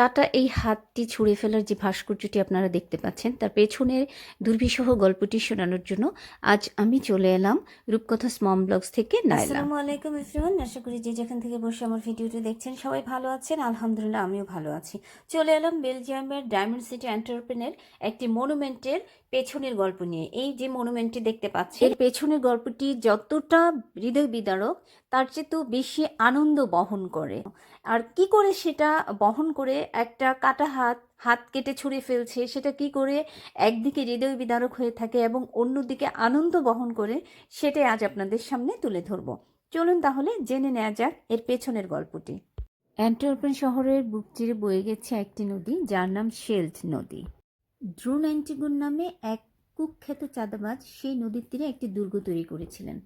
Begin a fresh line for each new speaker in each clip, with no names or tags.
কাটা এই হাতটি ছুঁড়ে ফেলার যে ভাস্কর্যটি আপনারা দেখতে পাচ্ছেন, তার পেছনের দুর্বিষহ গল্পটি শোনানোর জন্য আজ আমি চলে এলাম রূপকথা স্মম ব্লগস থেকে নাইলা
আসসালামু আলাইকুম এভরিওয়ান, আশা করি যে যেখান থেকে বসে আমার ভিডিওটি দেখছেন সবাই ভালো আছেন, আলহামদুলিল্লাহ আমিও ভালো আছি। চলে এলাম বেলজিয়ামের ডায়মন্ড সিটি অ্যান্টারপ্রেনের একটি মনুমেন্টের পেছনের গল্প নিয়ে। এই যে মনুমেন্টটি দেখতে পাচ্ছেন,
এর পেছনের গল্পটি যতটা হৃদয় বিদারক তার চেয়ে তো বেশি আনন্দ বহন করে। আর কি করে সেটা বহন করে একটা কাটা হাত হাত কেটে ছুঁড়ে ফেলছে, সেটা কি করে একদিকে হৃদয় বিদারক হয়ে থাকে এবং অন্যদিকে আনন্দ বহন করে, সেটাই আজ আপনাদের সামনে তুলে ধরব। চলুন তাহলে জেনে নেওয়া যাক এর পেছনের গল্পটি। অ্যান্টারপেন শহরের বুক চিরে বয়ে গেছে একটি নদী, যার নাম শেল্ট নদী। ড্রোন অ্যান্টিগুন নামে এক কুখ্যাত চাঁদাবাজ সেই নদীর তীরে একটি দুর্গ তৈরি করেছিলেন।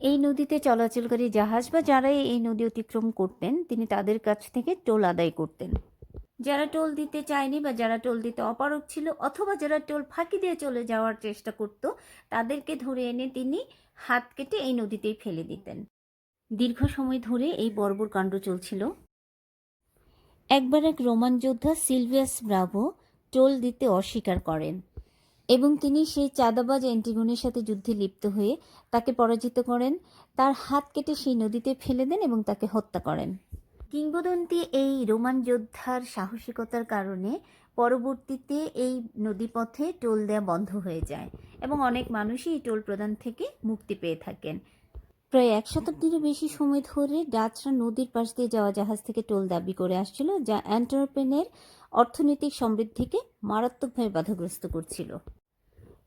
এই নদীতে চলাচলকারী জাহাজ বা যারাই এই নদী অতিক্রম করতেন, তিনি তাদের কাছ থেকে টোল আদায় করতেন। যারা টোল দিতে চায়নি বা যারা টোল দিতে অপারক ছিল অথবা যারা টোল ফাঁকি দিয়ে চলে যাওয়ার চেষ্টা করত, তাদেরকে ধরে এনে তিনি হাত কেটে এই নদীতেই ফেলে দিতেন। দীর্ঘ সময় ধরে এই বর্বর কাণ্ড চলছিল। একবার এক রোমান যোদ্ধা সিলভিয়াস ব্রাভো টোল দিতে অস্বীকার করেন। এবং তিনি সেই চাঁদাবাজ অ্যান্টিগনের সাথে যুদ্ধে লিপ্ত হয়ে তাকে পরাজিত করেন। তার হাত কেটে সেই নদীতে ফেলে দেন এবং তাকে হত্যা করেন। কিংবদন্তি এই রোমান যোদ্ধার সাহসিকতার কারণে পরবর্তীতে এই নদীপথে টোল দেওয়া বন্ধ হয়ে যায় এবং অনেক মানুষই এই টোল প্রদান থেকে মুক্তি পেয়ে থাকেন। প্রায় এক শতাব্দীরও বেশি সময় ধরে ডাচরা নদীর পাশ দিয়ে যাওয়া জাহাজ থেকে টোল দাবি করে আসছিল, যা অ্যান্টারপেনের অর্থনৈতিক সমৃদ্ধিকে মারাত্মকভাবে বাধাগ্রস্ত করছিল।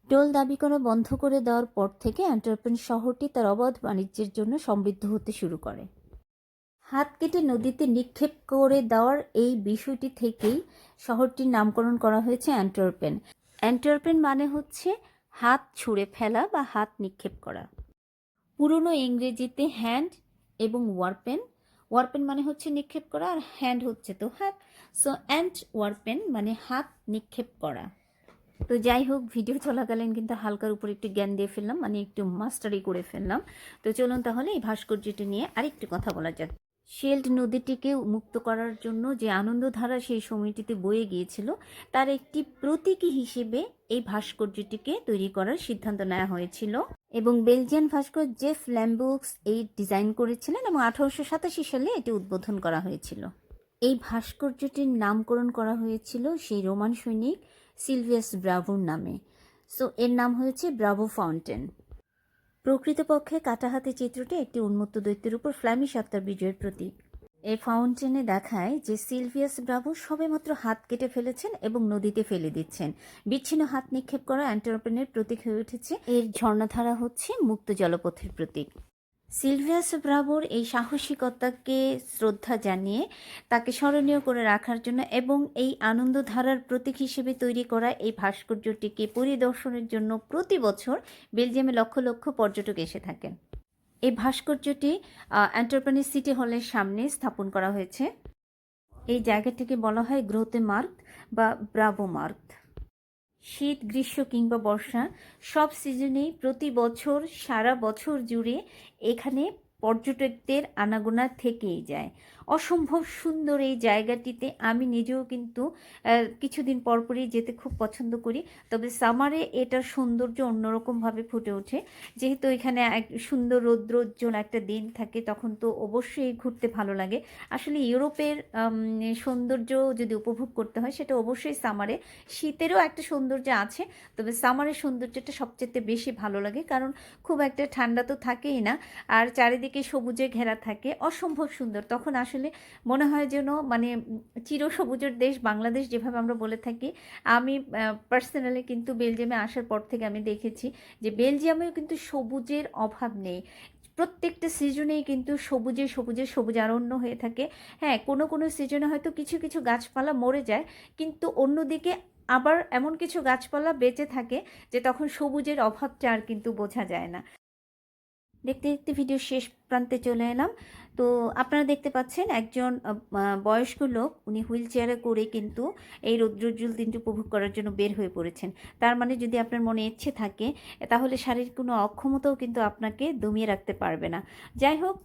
টোল দাবি করা বন্ধ করে দেওয়ার পর থেকে অ্যান্টারপেন শহরটি তার অবাধ বাণিজ্যের জন্য সমৃদ্ধ হতে শুরু করে। হাত কেটে নদীতে নিক্ষেপ করে দেওয়ার এই বিষয়টি থেকেই শহরটির নামকরণ করা হয়েছে অ্যান্টারপেন অ্যান্টারপেন মানে হচ্ছে হাত ছুঁড়ে ফেলা বা হাত নিক্ষেপ করা। পুরনো ইংরেজিতে হ্যান্ড এবং ওয়ারপেন ওয়ারপেন মানে হচ্ছে নিক্ষেপ করা আর হ্যান্ড হচ্ছে তো হাত। সো অ্যান্ড ওয়ারপেন মানে হাত নিক্ষেপ করা। তো যাই হোক ভিডিও চলাকালীন কিন্তু হালকার উপর একটু জ্ঞান দিয়ে ফেললাম মানে একটু মাস্টারি করে ফেললাম। তো চলুন তাহলে এই ভাস্কর্যটি নিয়ে আরেকটু কথা বলা যাক। শেল্ড নদীটিকে মুক্ত করার জন্য যে আনন্দধারা সেই সময়টিতে বয়ে গিয়েছিল, তার একটি প্রতীকী হিসেবে এই ভাস্কর্যটিকে তৈরি করার সিদ্ধান্ত নেওয়া হয়েছিল। এবং বেলজিয়ান ভাস্কর জেফ ল্যাম্বুক্স এই ডিজাইন করেছিলেন এবং আঠারোশো সাতাশি সালে এটি উদ্বোধন করা হয়েছিল। এই ভাস্কর্যটির নামকরণ করা হয়েছিল সেই রোমান সৈনিক সিলভিয়াস ব্রাভোর নামে। সো এর নাম হয়েছে ব্রাভো ফাউন্টেন। প্রকৃতপক্ষে কাটা হাতে চিত্রটি একটি উন্মুক্ত দৈত্যের উপর ফ্ল্যামিশ আত্মার বিজয়ের প্রতীক। এই ফাউন্টেনে দেখায় যে সিলভিয়াস ব্রাভো সবেমাত্র হাত কেটে ফেলেছেন এবং নদীতে ফেলে দিচ্ছেন। বিচ্ছিন্ন হাত নিক্ষেপ করা অ্যান্টারপ্রেনের প্রতীক হয়ে উঠেছে। এর ঝর্ণাধারা হচ্ছে মুক্ত জলপথের প্রতীক। সিলভিয়াস ব্রাভোর এই সাহসিকতাকে শ্রদ্ধা জানিয়ে তাকে স্মরণীয় করে রাখার জন্য এবং এই আনন্দধারার প্রতীক হিসেবে তৈরি করা এই ভাস্কর্যটিকে পরিদর্শনের জন্য প্রতি বছর বেলজিয়ামে লক্ষ লক্ষ পর্যটক এসে থাকেন। এই ভাস্কর্যটি অ্যান্টারপ্রেনিস সিটি হলের সামনে স্থাপন করা হয়েছে। এই জায়গাটিকে বলা হয় গ্রহতে মার্ক বা ব্রাভো মার্ক। শীত, গ্রীষ্ম কিংবা বর্ষা সব সিজনেই প্রতি বছর, সারা বছর জুড়ে এখানে পর্যটকদের আনাগোনা থেকেই যায়। অসম্ভব সুন্দর এই জায়গাটিতে। আমি নিজেও কিন্তু কিছুদিন পরপরই যেতে খুব পছন্দ করি। তবে সামারে এটার সৌন্দর্য অন্যরকমভাবে ফুটে ওঠে। যেহেতু এখানে এক সুন্দর রৌদ্রোজ্জ্বল একটা দিন থাকে, তখন তো অবশ্যই ঘুরতে ভালো লাগে। আসলে ইউরোপের সৌন্দর্য যদি উপভোগ করতে হয়, সেটা অবশ্যই সামারে। শীতেরও একটা সৌন্দর্য আছে, তবে সামারের সৌন্দর্যটা সবচেয়ে বেশি ভালো লাগে। কারণ খুব একটা ঠান্ডা তো থাকেই না, আর চারিদিকে সবুজে ঘেরা থাকে, অসম্ভব সুন্দর। তখন আসলে মনে হয় যেন মানে চির সবুজের দেশ বাংলাদেশ যেভাবে আমরা বলে থাকি, আমি পার্সোনালি কিন্তু বেলজিয়ামে আসার পর থেকে আমি দেখেছি যে বেলজিয়ামেও কিন্তু সবুজের অভাব নেই। প্রত্যেকটা সিজনেই কিন্তু সবুজে সবুজে সবুজ সবুজারণ্য হয়ে থাকে। হ্যাঁ কোনো কোনো সিজনে হয়তো কিছু কিছু গাছপালা মরে যায়, কিন্তু অন্যদিকে আবার এমন কিছু গাছপালা বেঁচে থাকে যে তখন সবুজের অভাবটা আর কিন্তু বোঝা যায় না। দেখতে দেখতে ভিডিও শেষ প্রান্তে চলে এলাম। তো আপনারা দেখতে পাচ্ছেন একজন বয়স্ক লোক, উনি হুইল চেয়ারে করে কিন্তু এই রৌদ্রোজ্জ্বল দিনটি উপভোগ করার জন্য বের হয়ে পড়েছেন। তার মানে যদি আপনার মনে ইচ্ছে থাকে, তাহলে শারীরিক কোনো অক্ষমতাও কিন্তু আপনাকে দমিয়ে রাখতে পারবে না। যাই হোক,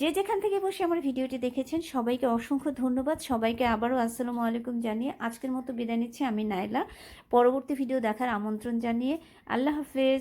যে যেখান থেকে বসে আমার ভিডিওটি দেখেছেন, সবাইকে অসংখ্য ধন্যবাদ। সবাইকে আবারও আসসালামু আলাইকুম জানিয়ে আজকের মতো বিদায় নিচ্ছি। আমি নাইলা। পরবর্তী ভিডিও দেখার আমন্ত্রণ জানিয়ে আল্লাহ হাফেজ।